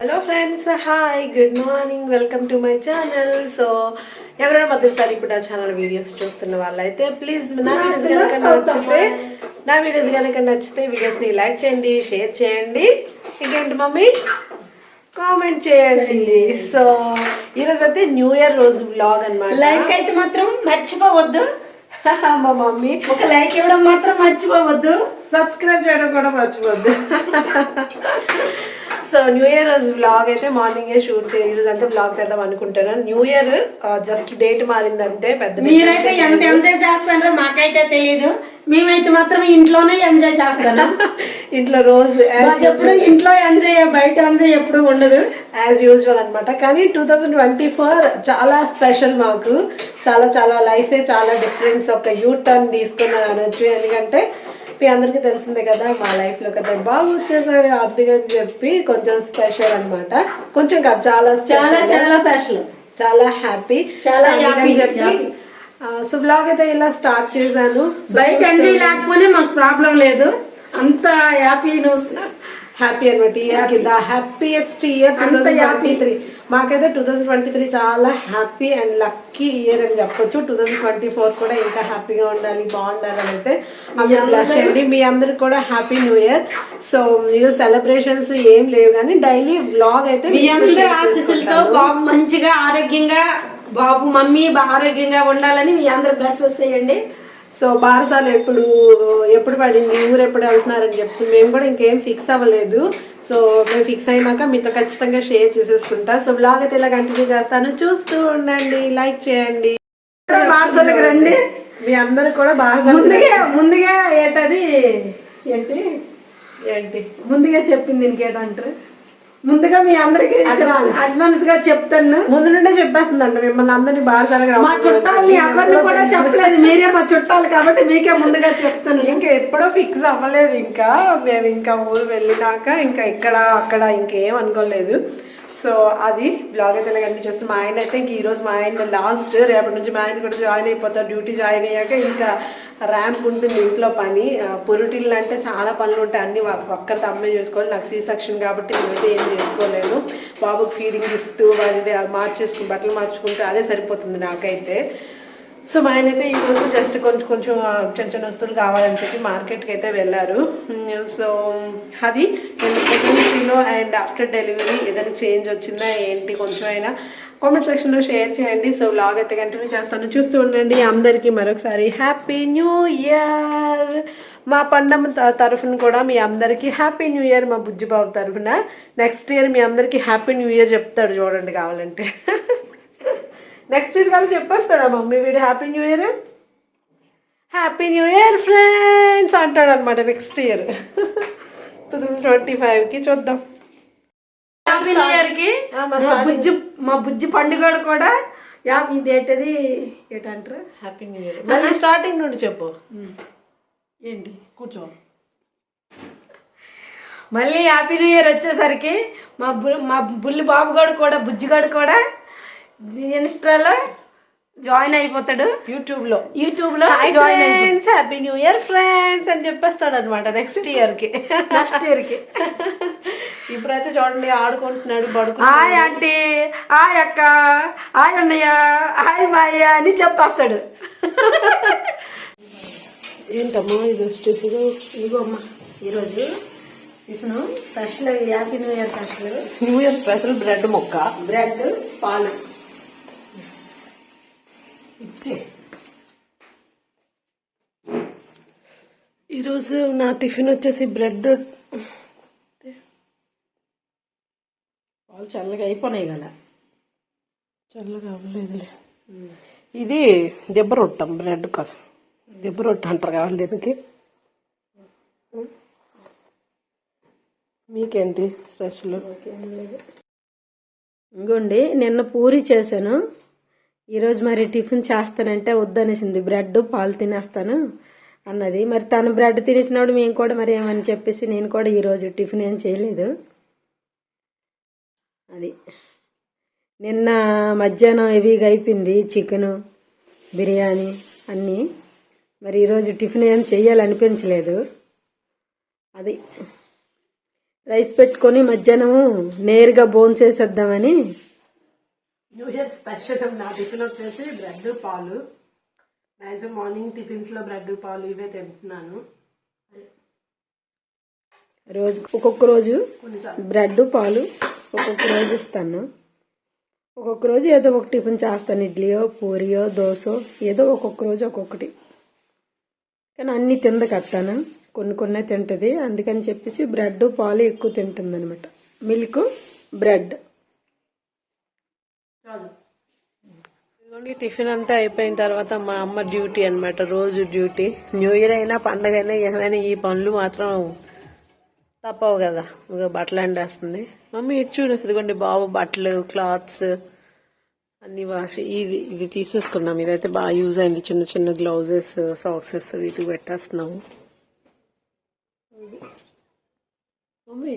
Hello friends hi good morning welcome to my channel so ఎవరైనా మొదటిసారి ఇప్పుడు నా ఛానల్ వీడియోస్ చూస్తున్న వాళ్ళైతే ప్లీజ్ నా వీడియోస్ కనుక నచ్చితే నా వీడియోస్ కనుక నచ్చితే వీడియోస్ని లైక్ చేయండి షేర్ చేయండి. ఇంకేంటి మమ్మీ? కామెంట్ చేయండి. సో ఈరోజు అయితే న్యూ ఇయర్ రోజు బ్లాగ్ అనమాట లైక్ అయితే మాత్రం మర్చిపోవద్దు. మా మమ్మీ. ఒక లైక్ ఇవ్వడం మాత్రం మర్చిపోవద్దు. సబ్స్క్రైబ్ చేయడం కూడా మర్చిపోద్దు. సో న్యూ ఇయర్ రోజు బ్లాగ్ అయితే మార్నింగే షూట్ ఈరోజు అంతా బ్లాగ్ చేద్దాం అనుకుంటున్నాను. న్యూ ఇయర్ జస్ట్ డేట్ మారింది అంతే పెద్ద మీరైతే ఎంత ఎంజాయ్ చేస్తారో మాకైతే తెలియదు మేమైతే మాత్రం ఇంట్లోనే ఎంజాయ్ చేస్తాను ఇంట్లో రోజు ఎప్పుడు ఇంట్లో ఎంజాయ్ బయట ఎంజాయ్ ఎప్పుడు ఉండదు. యాజ్ యూజువల్ అనమాట కానీ టూ థౌజండ్ ట్వంటీ ఫోర్ చాలా స్పెషల్ మాకు. చాలా చాలా లైఫే చాలా డిఫరెన్స్ ఒక యూ టర్న్ తీసుకున్నాను అనొచ్చు. ఎందుకంటే మీ అందరికీ తెలిసిందే కదా మా లైఫ్లో కదా బాగా వచ్చేసాడు అందుకని చెప్పి కొంచెం స్పెషల్ అన్నమాట. కొంచెం కాదు చాలా చాలా. చాలా స్పెషల్ చాలా హ్యాపీ చాలా happy, చెప్పి. సో బ్లాగ్ అయితే ఇలా స్టార్ట్ చేశాను. బయట ఎంజాయ్ లేకపోతే మాకు ప్రాబ్లం లేదు. అంత హ్యాపీ న్యూస్ హ్యాపీ అనమాట ఇయర్ కింద happiest year two thousand. Twenty three మాకైతే టూ థౌసండ్ ట్వంటీ త్రీ చాలా హ్యాపీ అండ్ లక్కీ ఇయర్ అని చెప్పొచ్చు. టూ థౌసండ్ ట్వంటీ ఫోర్ కూడా ఇంకా హ్యాపీగా ఉండాలి బాగుండాలి అని అయితే అందరూ బ్లెస్ చేయండి. మీ అందరికి కూడా హ్యాపీ న్యూ ఇయర్ సో మీరు సెలబ్రేషన్స్ ఏం లేవు కానీ డైలీ వ్లాగ్ అయితే మీ అందరి ఆశీస్సులతో. బాబు మంచిగా ఆరోగ్యంగా బాబు మమ్మీ ఆరోగ్యంగా ఉండాలని మీ అందరు బెస్ట్ చేయండి. సో బారసాలు ఎప్పుడు ఎప్పుడు పడింది ఊరు ఎప్పుడు వెళ్తున్నారని చెప్తే మేము కూడా ఇంకేం ఫిక్స్ అవ్వలేదు. సో మేము ఫిక్స్ అయినాక మీతో ఖచ్చితంగా షేర్ చేసేసుకుంటా. సో బ్లాగ్ అయితే ఇలా కంటిన్యూ చేస్తాను. చూస్తూ ఉండండి లైక్ చేయండి. బారసాలకు రండి. మీ అందరు కూడా బారసాలు ముందుగా ముందుగా ఏంటది? ఏంటి? ఏంటి? ముందుగా చెప్పింది ఇంకేటంటారు ముందుగా మీ అందరికి అడ్వాన్స్గా చెప్తాను. ముందు నుండే చెప్పేస్తుందంట మిమ్మల్ని అందరినీ బారసాలకు మా చుట్టాలని ఎవరిని కూడా చెప్పలేదు. మీరే మా చుట్టాలు కాబట్టి మీకే ముందుగా చెప్తాను. ఇంకా ఎప్పుడో ఫిక్స్ అవ్వలేదు. ఇంకా మేము ఇంకా ఊరు వెళ్ళినాక ఇంకా ఇక్కడ అక్కడ ఇంకేం అనుకోలేదు. సో అది బ్లాగ్ అయితే కంటిన్యూ చేస్తాం మా ఆయన అయితే ఇంక ఈరోజు మా ఆయన లాస్ట్ రేపటి నుంచి మా ఆయన కూడా జాయిన్ అయిపోతారు డ్యూటీ జాయిన్ అయ్యాక ఇంకా ర్యాంప్ ఉంటుంది ఇంట్లో పని. ఆ, పురుటిల్లు అంటే చాలా పనులు ఉంటాయి అన్ని ఒక్కరితో అమ్మే చేసుకోవాలి. నాకు సీ సెక్షన్ కాబట్టి నేనైతే ఏం చేసుకోలేను. బాబుకి ఫీడింగ్ ఇస్తూ వాళ్ళని మార్చేసుకుని బట్టలు మార్చుకుంటూ అదే సరిపోతుంది నాకైతే. సో మా ఆయన అయితే ఈరోజు జస్ట్ కొంచెం కొంచెం చిన్న చిన్న వస్తువులు కావాలని చెప్పి మార్కెట్కి అయితే వెళ్ళారు. సో అది ప్రెగ్నెన్సీలో అండ్ ఆఫ్టర్ డెలివరీ ఏదైనా చేంజ్ వచ్చిందా ఏంటి కొంచెం అయినా కామెంట్ సెక్షన్లో షేర్ చేయండి. సో వ్లాగ్ అయితే కంటిన్యూ చేస్తాను. చూస్తూ ఉండండి. అందరికీ మరొకసారి హ్యాపీ న్యూ ఇయర్ మా పండమ్మ త- తరఫున కూడా మీ అందరికీ హ్యాపీ న్యూ ఇయర్ మా బుజ్జిబాబు తరఫున. నెక్స్ట్ ఇయర్ మీ అందరికీ హ్యాపీ న్యూ ఇయర్ చెప్తాడు చూడండి కావాలంటే. నెక్స్ట్ ఇయర్ వాళ్ళు చెప్పేస్తాడా మమ్మీ? వీడు happy new year happy new year friends అంటాడు అనమాట next year two thousand twenty ఫైవ్కి చూద్దాం. హ్యాపీ న్యూ ఇయర్కి? ఆ, మా బుజ్జి మా బుజ్జి పండుగ కూడా. యాప్ ఇది ఏంటది? ఏంటంటారు? హ్యాపీ న్యూ ఇయర్ మళ్ళీ స్టార్టింగ్ నుండి చెప్పు. ఏంటి? కూర్చో. మళ్ళీ హ్యాపీ న్యూ ఇయర్ వచ్చేసరికి మా బు మా బుల్లి బాబుగాడు కూడా బుజ్జిగాడు కూడా ఇన్స్టాలో జాయిన్ అయిపోతాడు. యూట్యూబ్లో. యూట్యూబ్లో హాయ్ జాయిన్ అయిపోతాడు friends happy new year friends అని చెప్పేస్తాడు అనమాట నెక్స్ట్ ఇయర్కి నెక్స్ట్ ఇయర్కి ఇప్పుడైతే చూడండి ఆడుకుంటున్నాడు పడుకు హాయ్ ఆంటీ హాయ్ అక్క హాయ్ అన్నయ్య హాయ్ మాయ అని చెప్పేస్తాడు. ఏంటమ్మా ఇది స్టిఫ్గా ఇదిగో అమ్మ ఈరోజు tiffin special happy new year special. New year special bread మొక్క. బ్రెడ్ పాలు. ఇచ్చే. ఈరోజు నా టిఫిన్ వచ్చేసి బ్రెడ్. పాలు చల్లగా అయిపోయినాయి కదా. చల్లగా అవ్వలేదులే. ఇది దెబ్బ రొట్టం బ్రెడ్ కాదు. దెబ్బ రొట్టె అంటారు కావాలి దీనికి. మీకేంటి స్పెషల్? ఇంకోండి నిన్న పూరి చేశాను. ఈరోజు మరి టిఫిన్ చేస్తానంటే వద్దనేసింది. బ్రెడ్ పాలు తినేస్తాను అన్నది. మరి తను బ్రెడ్ తినేసినప్పుడు మేము కూడా మరి ఏమని చెప్పేసి నేను కూడా ఈరోజు టిఫిన్ ఏం చేయలేదు. అది. నిన్న మధ్యాహ్నం హెవీగా అయిపోయింది చికెను బిర్యానీ అన్నీ. మరి ఈరోజు టిఫిన్ ఏం చేయాలనిపించలేదు. అది. రైస్ పెట్టుకొని మధ్యాహ్నం నేరుగా బోన్ చేసేద్దామని న్యూ ఇయర్ స్పెషల్ నా టిఫిన్ వచ్చేసి బ్రెడ్ పాలు. మ్యాక్సిమం మార్నింగ్ టిఫిన్స్లో బ్రెడ్ పాలు ఇవే తింటున్నాను రోజు ఒక్కొక్క రోజు బ్రెడ్ పాలు ఒక్కొక్క రోజు ఇస్తాను. ఒక్కొక్క రోజు ఏదో ఒక టిఫిన్ చేస్తాను. ఇడ్లీయో పూరియో దోశో ఏదో ఒక్కొక్క రోజు ఒక్కొక్కటి. కానీ అన్ని తింద కట్టాను కొన్ని కొన్ని తింటుంది. అందుకని చెప్పేసి బ్రెడ్ పాలు ఎక్కువ తింటుంది అనమాట మిల్క్ బ్రెడ్. ఇదిగోండి టిఫిన్ అంతా అయిపోయిన తర్వాత మా అమ్మ డ్యూటీ అనమాట రోజు డ్యూటీ. న్యూ ఇయర్ అయినా పండగ అయినా ఏమైనా ఈ పనులు మాత్రం తప్పవు కదా. ఇక బట్టలు అండేస్తుంది. మమ్మీ ఇటు చూడు ఇదిగోండి బాబు బట్టలు క్లాత్స్ అన్ని వాష్ ఇది ఇది తీసేసుకున్నాం. ఇదైతే బాగా యూజ్ అయింది. చిన్న చిన్న గ్లౌజెస్ సాక్సెస్ వీటికి పెట్టేస్తున్నాము. మమ్మీ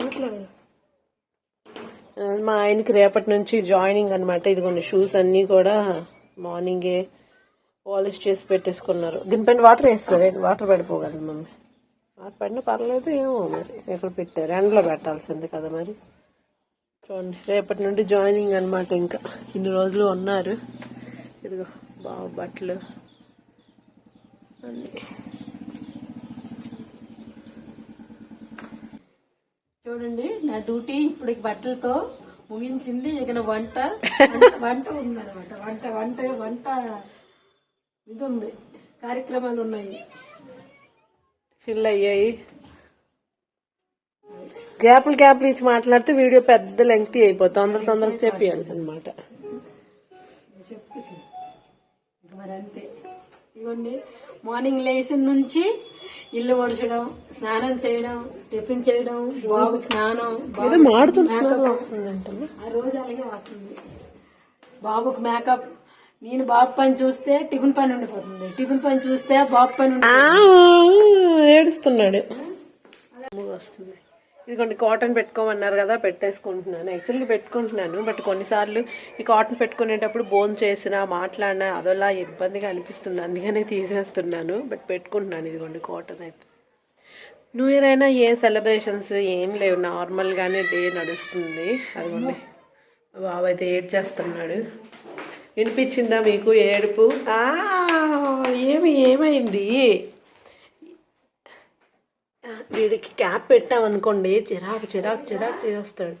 మాట్లాడు మా ఆయనకి రేపటి నుంచి జాయినింగ్ అనమాట ఇదిగోండి షూస్ అన్నీ కూడా మార్నింగే పాలిష్ చేసి పెట్టేసుకున్నారు. దీనిపైన వాటర్ వేస్తారు? Water పడిపోగలదు mummy. వాటర్ పడినా పర్లేదు ఏమో మరి. ఎక్కడ పెట్టారు? ఎండలో పెట్టాల్సింది కదా మరి. చూడండి రేపటి నుండి జాయినింగ్ అనమాట ఇంకా. ఇన్ని రోజులు ఉన్నారు. ఇదిగో బాబు బట్టలు అన్నీ. చూడండి నా డ్యూటీ ఇప్పుడు బట్టలతో ముగించింది. ఇక వంట వంట- ఉందన్నమాట. వంట వంట వంట ఇది ఉంది. కార్యక్రమాలు ఉన్నాయి. ఫిల్ అయ్యాయి. గ్యాప్లు గ్యాప్లు ఇచ్చి మాట్లాడితే వీడియో పెద్ద లెంగ్తీ అయిపోతుంది. తొందర తొందరగా చెప్పేయాలి అనమాట చెప్పేసి మరి అంతే. ఇవ్వండి మార్నింగ్ లేచిన నుంచి ఇల్లు ఒడచడం స్నానం చేయడం టిఫిన్ చేయడం బాబుకి స్నానం ఆ రోజు అలాగే వస్తుంది. బాబుకి మేకప్. నేను బాబు పని చూస్తే టిఫిన్ పని ఉండిపోతుంది. టిఫిన్ పని చూస్తే బాబు పని ఏడుస్తున్నాడు. వస్తుంది. ఇదిగోండి కాటన్ పెట్టుకోమన్నారు కదా పెట్టేసుకుంటున్నాను. యాక్చువల్గా పెట్టుకుంటున్నాను బట్ కొన్నిసార్లు ఈ కాటన్ పెట్టుకునేటప్పుడు బోన్ చేసినా మాట్లాడినా అదోలా ఇబ్బందిగా అనిపిస్తుంది. అందుకనే తీసేస్తున్నాను బట్ పెట్టుకుంటున్నాను ఇదిగోండి కాటన్ అయితే. న్యూ ఇయర్ అయినా ఏ సెలబ్రేషన్స్ ఏం లేవు. నార్మల్గానే డే నడుస్తుంది. అదిగోండి బాబు అయితే ఏడ్ చేస్తున్నాడు వినిపించిందా మీకు ఏడుపు? ఏమి ఏమైంది? వీడికి క్యాప్ పెట్టామనుకోండి చిరాకు చిరాకు చిరాకు చేస్తాడు.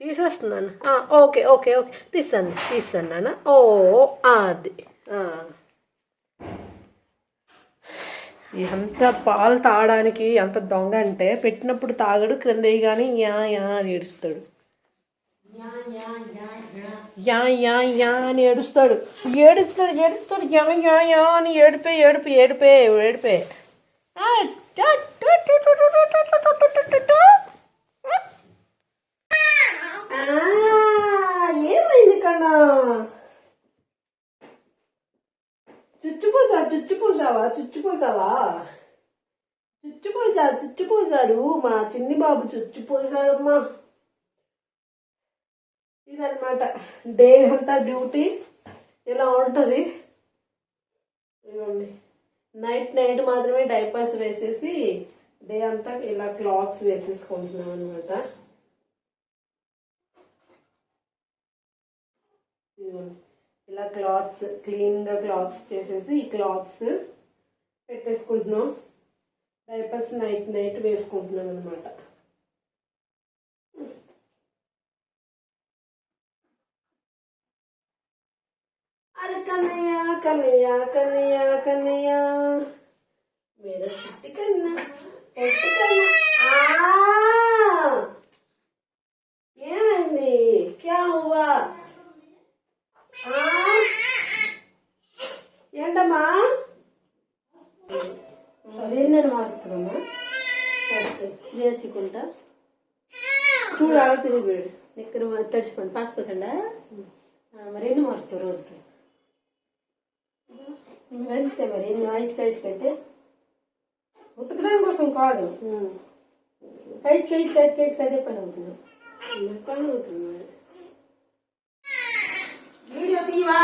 తీసేస్తున్నాను. Okay okay okay. తీస్తాను తీస్తాను నాన్న. ఓ అది ఎంత పాలు తాగడానికి ఎంత దొంగ అంటే పెట్టినప్పుడు తాగడు క్రింద కానీ యా యా అని ఏడుస్తాడు. యా యా యా అని ఏడుస్తాడు. ఏడుస్తాడు ఏడుస్తాడు. యా యా యా అని ఏడిపే ఏడిపే ఏడిపే ఏడిపే. ఏమైంది కన్నా చుచ్చిపోసా చుచ్చిపోసావా చుచ్చిపోసావా చుచ్చిపోసా చుచ్చిపోసారు మా చిన్ని బాబు చుచ్చిపోసారమ్మా ఇదనమాట డే అంతా డ్యూటీ ఇలా ఉంటుంది ఇవ్వండి నైట్ నైట్ మాత్రమే డైపర్స్ వేసేసి డే అంతా ఇలా క్లాత్స్ వేసేసుకుంటున్నాం అనమాట ఇలా క్లాత్స్ క్లీన్గా క్లాత్స్ చేసేసి ఈ క్లాత్స్ పెట్టేసుకుంటున్నాం. డైపర్స్ నైట్ నైట్ వేసుకుంటున్నాం అనమాట కన్నయ్య కన్నయ్య కన్నయ్య. మీరు చుట్టి కన్నా ఏమైంది? క్యా ఏంటమ్మా? నేను మారుస్తున్నామా వేసుకుంటా చూడాలి తిరిగి ఇక్కడ తడిచిపోండి పాస్ అంతే మరి ఎన్ని హైట్కి హైట్కి అయితే? ఉతకడం కోసం కాదు. హైట్కి హైట్కి హైట్కి హైట్కి అదే పని అవుతుంది. పని అవుతున్నాడు వీడియో తీవా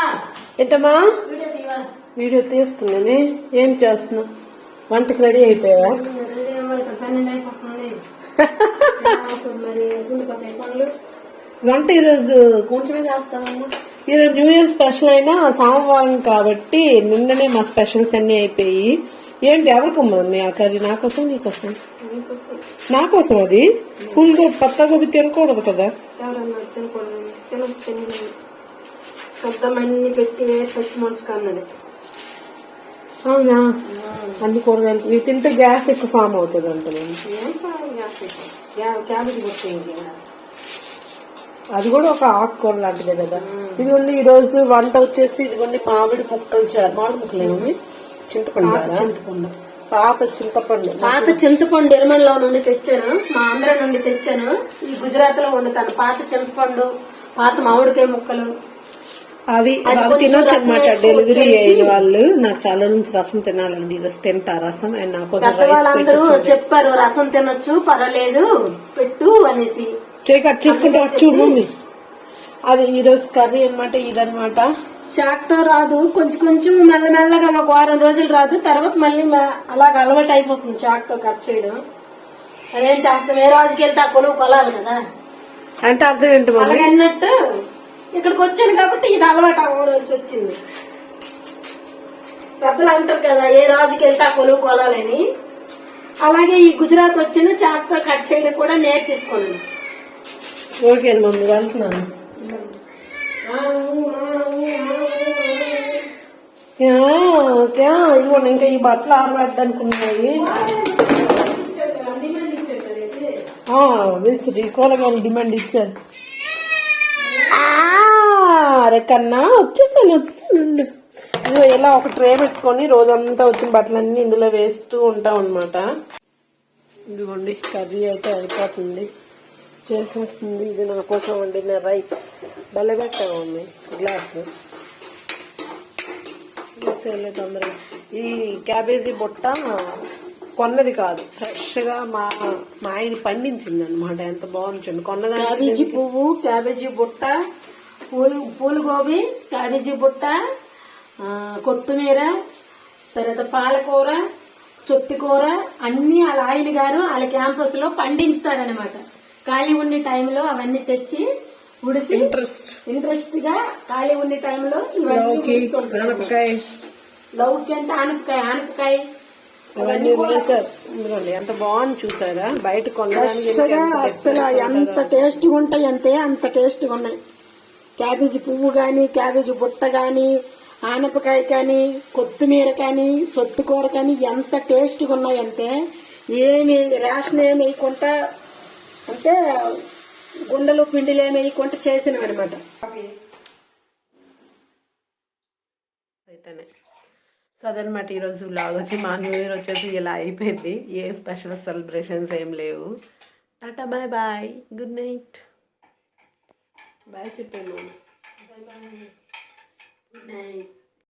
ఏంటమ్మా? వీడియో తీవా వీడియో తీస్తున్నానే. ఏం చేస్తున్నావు? వంటకి రెడీ అయిపోయావా? రెడీ అవ్వాలి పన్నెండు అయిపోతుంది ఉండిపోతాయి పనులు. వంట ఈరోజు కొంచెమే చేస్తానమ్మా ఈరోజు న్యూ ఇయర్ స్పెషల్ అయినా సోమవారం కాబట్టి నిన్ననే మా స్పెషల్స్ అన్ని అయిపోయి ఏంటి ఎవరికి మీ ఆ కర్రీ నా కోసం నీకోసం మీకోసం నా కోసం. అది? ఫుల్గా పత్తా గోబి తినకూడదు కదా? అవునా? అన్ని కూరగాయలు. ఇవి తింటే గ్యాస్ ఎక్కువ ఫామ్ అవుతుంది అంట గ్యాస్ ఎక్కువ. Cabbage gas. అది కూడా ఒక ఆకుకూర లాంటిదే కదా. ఇదిగోండి ఈ రోజు వంట వచ్చేసి ఇదిగోండి మామిడి ముక్కలు మామిడి ముక్కలు ఏమి? చింతపండు? చింతపండు. పాత చింతపండు. పాత చింతపండు ఎరుమల్లో నుండి తెచ్చాను. మా ఆంధ్ర నుండి తెచ్చాను. ఈ గుజరాత్లో వండుతాను పాత చింతపండు పాత మామిడికాయ ముక్కలు. అవి తినొచ్చు అనమాట డెలివరీ అయిన వాళ్ళు నాకు చాలా నుంచి రసం తినాలండి. ఈరోజు తింటా రసం అండ్ నాకు వాళ్ళందరూ. చెప్పారు రసం తినొచ్చు పర్వాలేదు పెట్టు అనేసి. చేయి కట్ చేసుకుంటే వచ్చి చూడు మమ్మీ. అది ఈ రోజు కర్రీ అనమాట ఇదనమాట చాక్తో రాదు కొంచెం కొంచెం మెల్లమెల్లగా ఒక వారం రోజులు రాదు తర్వాత మళ్ళీ అలాగ అలవాటు అయిపోతుంది చాక్తో కట్ చేయడం. అదేం చేస్తాం ఏ రోజుకి వెళ్తే ఆ కొలువు కొలాలి కదా. అంటే అర్థం ఏంటి అలాగన్నట్టు ఇక్కడికి వచ్చాను కాబట్టి ఇది అలవాటు అవ్వవలసి వచ్చింది. పెద్దలు అంటారు కదా ఏ రాజుకి వెళ్తే ఆ కొలువు కొలాలని. అలాగే ఈ గుజరాత్ వచ్చిన చాక్తో కట్ చేయడం కూడా నేర్చేసుకోండి. ఓకే మమ్మీ వెళ్తున్నాను ఓకే ఇదిగోండి ఇంకా ఈ బట్టలు ఆరబెట్టడానికి ఉన్నాయి ఆ, తెలుసు ఈ కూరగాయలు డిమాండ్ ఇచ్చారు. ఆ, అరే కన్నా వచ్చేసాను ఇదిగో ఇలా ఒక ట్రే పెట్టుకొని రోజంతా వచ్చిన బట్టలన్నీ ఇందులో వేస్తూ ఉంటాం అనమాట ఇదిగోండి కర్రీ అయితే అయిపోతుంది. చేసేస్తుంది. ఇది నా కోసం వండిన రైస్. భలే పెట్టాము గ్లాస్. తొందరగా. ఈ క్యాబేజీ బుట్ట కొన్నది కాదు. ఫ్రెష్గా మా మా ఆయన పండించింది అనమాట ఎంత బాగుంది చూడండి కొన్నదాన్ని క్యాబేజీ పువ్వు క్యాబేజీ బుట్ట పూలు పూలు గోబీ క్యాబేజీ బుట్ట కొత్తిమీర తర్వాత పాలకూర చొత్తికూర అన్ని వాళ్ళ ఆయన గారు వాళ్ళ క్యాంపస్లో పండించుతారనమాట ఖాళీ ఉన్న టైంలో అవన్నీ తెచ్చి ఉడిసి ఇంట్రెస్ట్ ఇంట్రెస్ట్గా ఖాళీ ఉన్న టైంలో ఇవన్నీ. ఆనపకాయ లౌకి అంటే ఆనపకాయ ఆనపకాయ. అవన్నీ ఎంత బాగుంది చూసారా? బయట కొనడానికి అస్సలు ఎంత టేస్ట్గా ఉంటాయి అంతే అంత టేస్ట్గా ఉన్నాయి. క్యాబేజీ పువ్వు గాని క్యాబేజీ బుట్ట గాని ఆనపకాయ కానీ కొత్తిమీర కానీ చొత్తుకూర కానీ ఎంత టేస్ట్గా ఉన్నాయి అంతే ఏమి రేషన్ ఏమి వేయకుండా అంటే గుండెలు పిండిలు ఏమి వేయకుండా చేసినవి అనమాట అయితేనే. సో అదనమాట ఈరోజు వ్లాగ్ వచ్చి మా న్యూ ఇయర్ వచ్చేసి ఇలా అయిపోయింది. ఏ స్పెషల్ సెలబ్రేషన్స్ ఏం లేవు. Tata bye bye. Good night bye చెప్పాను గుడ్ నైట్